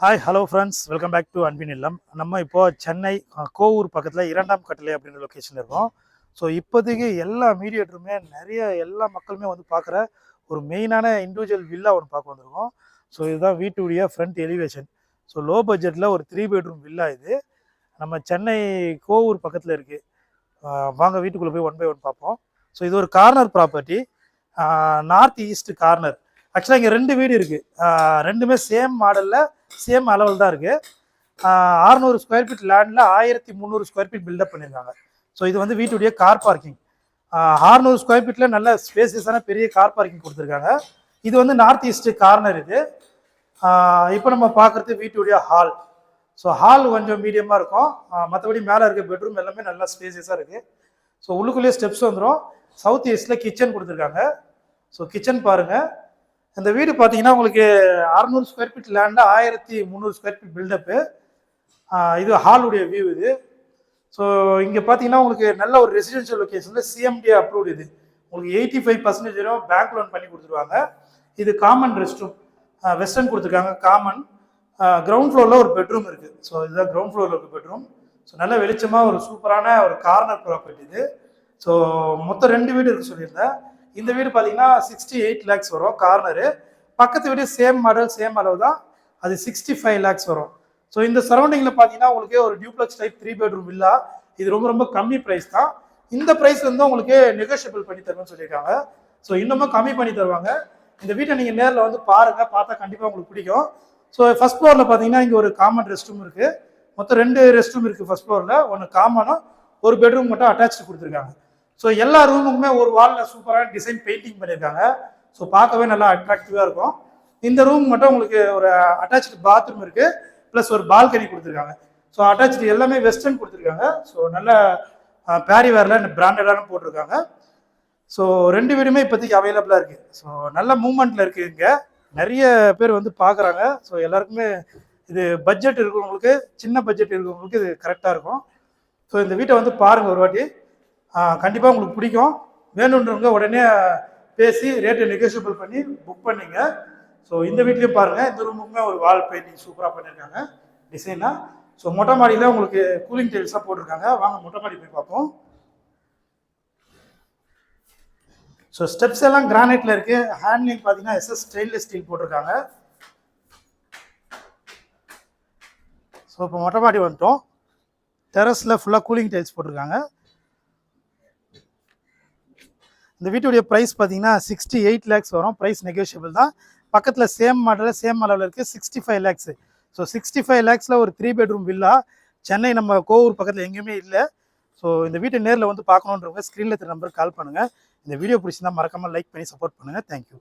Hi hello friends welcome back to Anbin Illam நம்ம இப்போ சென்னை கோவூர் பக்கத்தில் இரண்டாம் கட்டளை அப்படின்ற லொக்கேஷன் இருக்கோம். ஸோ இப்போதைக்கு எல்லா மீடியேட்டருமே நிறைய எல்லா மக்களுமே வந்து பார்க்குற ஒரு மெயினான இண்டிவிஜுவல் வில்லா ஒன்று பார்க்க வந்திருக்கோம். ஸோ இதுதான் வீட்டுடைய ஃப்ரண்ட் எலிவேஷன் ஸோ லோ பட்ஜெட்டில் ஒரு த்ரீ பெட்ரூம் வில்லா இது. நம்ம சென்னை கோவூர் பக்கத்தில் இருக்குது வாங்க வீட்டுக்குள்ளே போய் ஒன் பை ஒன் பார்ப்போம் ஸோ இது ஒரு corner property north east corner ஆக்சுவலாக இங்கே ரெண்டு வீடு இருக்குது ரெண்டுமே சேம் மாடலில் சேம் அளவில் தான் இருக்குது ஆறுநூறு ஸ்கொயர் ஃபீட் லேண்டில் ஆயிரத்தி முந்நூறு ஸ்கொயர் ஃபீட் பில்டப் பண்ணியிருக்காங்க. ஸோ இது வந்து வீட்டுடைய கார் பார்க்கிங் ஆறுநூறு ஸ்கொயர் ஃபீட்டில் நல்ல ஸ்பேசியஸான பெரிய கார் பார்க்கிங் கொடுத்துருக்காங்க. இது வந்து நார்த் ஈஸ்ட் கார்னர் இது. இப்போ நம்ம பார்க்குறது வீட்டுடைய ஹால் ஸோ ஹால் கொஞ்சம் மீடியமாக இருக்கும். மற்றபடி மேலே இருக்க பெட்ரூம் எல்லாமே நல்லா ஸ்பேசியஸாக இருக்குது ஸோ உள்ளுக்குள்ளேயே ஸ்டெப்ஸ் வந்துடும் சவுத் ஈஸ்டில் கிச்சன் கொடுத்துருக்காங்க. ஸோ கிச்சன் பாருங்கள் இந்த வீடு பார்த்தீங்கன்னா உங்களுக்கு அறநூறு ஸ்கொயர் ஃபீட் லேண்டு ஆயிரத்தி முந்நூறு ஸ்கொயர் ஃபீட் பில்டப்பு இது ஹாலுடைய வியூ இது. ஸோ இங்கே பார்த்தீங்கன்னா உங்களுக்கு நல்ல ஒரு ரெசிடென்ஷியல் லொக்கேஷனில் சிஎம்டி அப்ரூவ்டு இது. உங்களுக்கு எயிட்டி ஃபைவ் பர்சன்டேஜ் வரையும் பேங்க் லோன் பண்ணி கொடுத்துருவாங்க. இது காமன் ரெஸ்ட் ரூம் வெஸ்டர்ன் கொடுத்துருக்காங்க காமன் கிரவுண்ட் ஃப்ளோரில் ஒரு பெட்ரூம் இருக்குது ஸோ இதுதான் கிரவுண்ட் ஃப்ளோரில் இருக்க பெட்ரூம் ஸோ நல்ல வெளிச்சமாக ஒரு சூப்பரான ஒரு கார்னர் ப்ராப்பர்ட்டி இது. ஸோ மொத்தம் ரெண்டு வீடு இருக்குது சொல்லியிருந்தேன். இந்த வீடு பார்த்தீங்கன்னா சிக்ஸ்டி எயிட் லேக்ஸ் வரும் கார்னரு பக்கத்து வீடு சேம் மாடல் சேம் அளவு தான் அது சிக்ஸ்டி ஃபைவ் லேக்ஸ் வரும். ஸோ இந்த சரௌண்டிங்கில் பார்த்தீங்கன்னா உங்களுக்கு ஒரு duplex type three bedroom villa இது ரொம்ப ரொம்ப கம்மி ப்ரைஸ் தான். இந்த ப்ரைஸ் வந்து உங்களுக்கு நெகோஷியபிள் பண்ணி தருவேன்னு சொல்லியிருக்காங்க. ஸோ இன்னமும் கம்மி பண்ணி தருவாங்க. இந்த வீட்டை நீங்கள் நேரில் வந்து பாருங்கள் பார்த்தா கண்டிப்பாக உங்களுக்கு பிடிக்கும். ஸோ ஃபஸ்ட் ஃப்ளோரில் பார்த்தீங்கன்னா இங்கே ஒரு காமன் ரெஸ்ட் ரூம் இருக்குது மொத்தம் ரெண்டு ரெஸ்ட் ரூம் இருக்குது ஃபஸ்ட் ஃப்ளோரில் ஒன்று காமனும் ஒரு பெட்ரூம் மட்டும் அட்டாச்சு கொடுத்துருக்காங்க. ஸோ எல்லா ரூமுக்குமே ஒரு வாலில் சூப்பரான டிசைன் பெயிண்டிங் பண்ணியிருக்காங்க. ஸோ பார்க்கவே நல்லா அட்ராக்டிவாக இருக்கும். இந்த ரூம் மட்டும் உங்களுக்கு ஒரு அட்டாச்சு பாத்ரூம் இருக்குது ப்ளஸ் ஒரு பால்கனி கொடுத்துருக்காங்க. ஸோ அட்டாச்சு எல்லாமே வெஸ்டர்ன் கொடுத்துருக்காங்க. ஸோ நல்ல பேரி வேரில் பிராண்டடான போட்டிருக்காங்க. ஸோ ரெண்டு வீடுமே இப்போதைக்கு அவைலபிளாக இருக்குது ஸோ நல்ல மூமெண்ட்டில் இருக்குது இங்கே. நிறைய பேர் வந்து பார்க்குறாங்க. ஸோ எல்லாருக்குமே இது பட்ஜெட் இருக்கிறவங்களுக்கு சின்ன பட்ஜெட் இருக்கிறவங்களுக்கு இது கரெக்டாக இருக்கும். ஸோ இந்த வீட்டை வந்து பாருங்கள் ஒரு வாட்டி. கண்டிப்பாக உங்களுக்கு பிடிக்கும். வேணுன்றவங்க உடனே பேசி ரேட்டை நெகோசியபிள் பண்ணி புக் பண்ணிங்க. ஸோ இந்த வீட்லேயும் பாருங்கள் இந்த ரூமுக்குமே ஒரு வால் பெயிண்டிங் சூப்பராக பண்ணியிருக்காங்க டிசைனாக ஸோ மொட்டை மாடியில் உங்களுக்கு கூலிங் டைல்ஸாக போட்டிருக்காங்க. வாங்க மொட்டை மாடி போய் பார்ப்போம். ஸோ ஸ்டெப்ஸ் எல்லாம் கிரானைட்டில் இருக்குது ஹேண்ட்லிங் பார்த்தீங்கன்னா எஸ்எஸ் ஸ்டெயின்லெஸ் ஸ்டீல் போட்டிருக்காங்க. ஸோ இப்போ மொட்டை மாடி வந்துட்டோம். டெரஸில் ஃபுல்லாக கூலிங் டைல்ஸ் போட்டிருக்காங்க. இந்த வீட்டுடைய ப்ரைஸ் பார்த்தீங்கன்னா சிக்ஸ்டி எயிட் லேக்ஸ் வரும். ப்ரைஸ் நெகோஷியபிள் தான். பக்கத்தில் சேம் மாடலில் சேம் அளவில் இருக்குது sixty five lakhs so sixty five லேக்ஸில் ஒரு த்ரீ பெட்ரூம் வில்லா சென்னை நம்ம கோவூர் பக்கத்தில் எங்கேயுமே இல்லை. ஸோ இந்த வீட்டை நேரில் வந்து பார்க்கணுன்றவங்க ஸ்க்ரீனில் இருக்கிற நம்பருக்கு கால் பண்ணுங்கள் இந்த வீடியோ பிடிச்சிருந்தா மறக்காமல் லைக் பண்ணி சப்போர்ட் பண்ணுங்கள் தேங்க்யூ